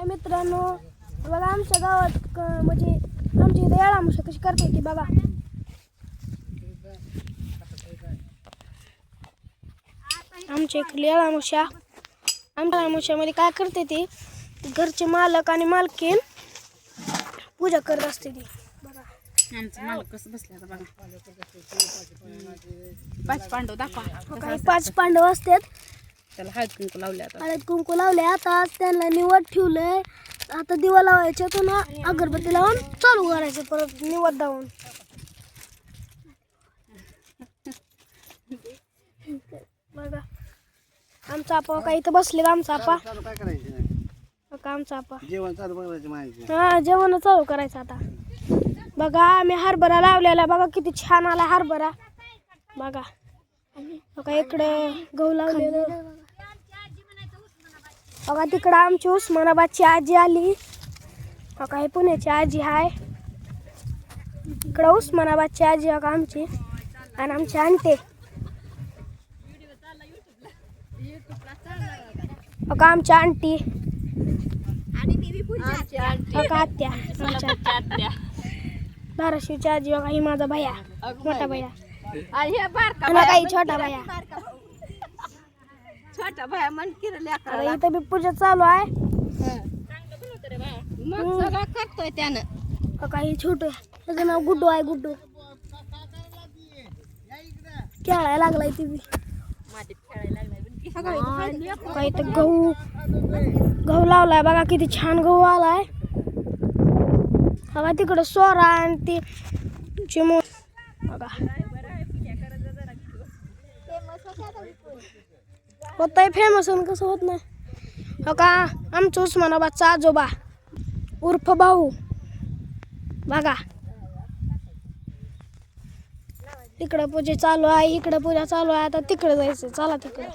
हाय मित्रांनो बघा आमच्या गावात क- म्हणजे आमच्या इथे येळामुषा कशी करते ती बघा. आमच्या इकडली येळामुषा आमच्या येळामुषामध्ये काय करते ती? घरचे मालक आणि मालकीन पूजा करत असते ती. बघा. आमचं मालक कसं बसलं आता बघा. पाच पांडव दाखवा. काही पाच पांडव असतात. त्याला हळद कुंकू लावले आता. हळद कुंकू लावले आता त्यांना निवड ठेवलंय. आता दिवा लावायचे तो ना अगरबत्ती लावून चालू करायचं परत निवड लावून बघा. आमचा आपा का इथं बसले आमचा आपा? काय करायचं बघा आमचा आपा. जेवण चालू बघायची माहिती. हा जेवण चालू करायचं आता. बघा आम्ही हरभरा लावलेला बघा किती छान आला हरभरा. बघा. बघा इकडं गहू लावलेलं. बघा तिकडं आमची उस्मानाबादची आजी आली. बघा हे पुण्याची आजी आहे इकडं उस्मानाबादची आजी बघा आमची. आणि आमची आणते बघा आमची आंटी. बघा आत्या. धाराशिवची आजी बघा ही माझा भैया. मोठा भैया. आणि बारका आणि काही छोटा भैया. छोटा भाया मन किरल्या इथं बी पूजा चालू आहे. मग सगळं करतोय त्यानं. बघा ही छोटू आहे त्याचं नाव गुड्डू आहे गुड्डू. खेळायला लागलाय ती बी. मातीत खेळायला लागलाय बघा इथं गहू गहू लावलाय बघा किती छान गहू आलाय. बघा तिकडं सोरा आणि ती चिमू बघा. होतंय फेमस आणि कसं होत नाही. हो का? आमचं उस्मानाबादचा आजोबा उर्फ भाऊ. बघा. तिकडं पूजा चालू आहे इकडं पूजा चालू आहे. आता तिकडे जायचं. चला तिकडे.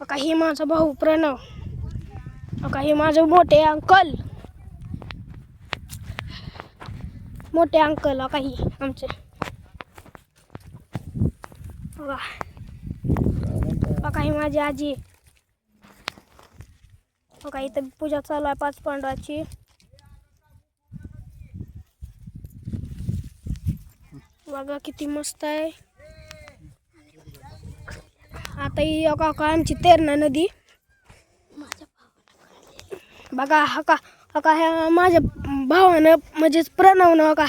हो का? ही माझा भाऊ प्रणव. हो का? हे माझे मोठे अंकल. मोठे अंकल हो का? ही आमचे. बघा. बघा ही माझी आजी. बघा इथं पूजा चालू आहे पाच पांडवाची. बघा किती मस्त आहे. आता ही अका का आमची तेरणा नदी. बघा हका हका ह्या माझ्या भावानं म्हणजेच प्रणवनं हो का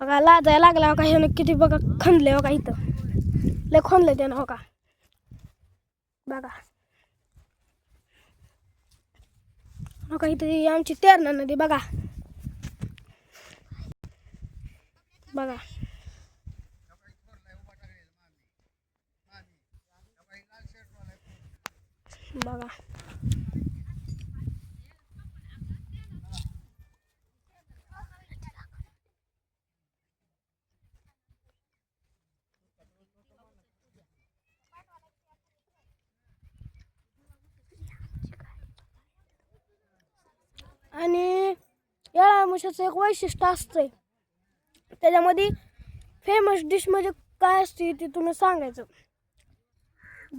बघा लाजायला लागला हो का? ह्यानं किती बघा खणले हो का इथं? लय खणले त्यानं हो का? बघा. हो का इथं ही आमची तेरणा नदी बघा. बघा. बघा. आणि या आमुषाचं एक वैशिष्ट्य असतंय. त्याच्यामध्ये फेमस डिश म्हणजे काय असते ते तुम्ही सांगायचं.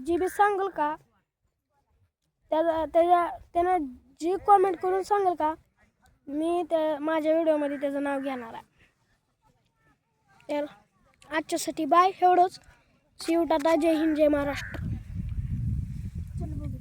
जी बी सांगाल का त्याचा त्याच्या त्यानं जी कॉमेंट करून सांगाल का मी त्या माझ्या व्हिडिओमध्ये त्याचं नाव घेणार आहे. तर आजच्यासाठी बाय एवढंच. शिव टाटा. जय हिंद जय महाराष्ट्र.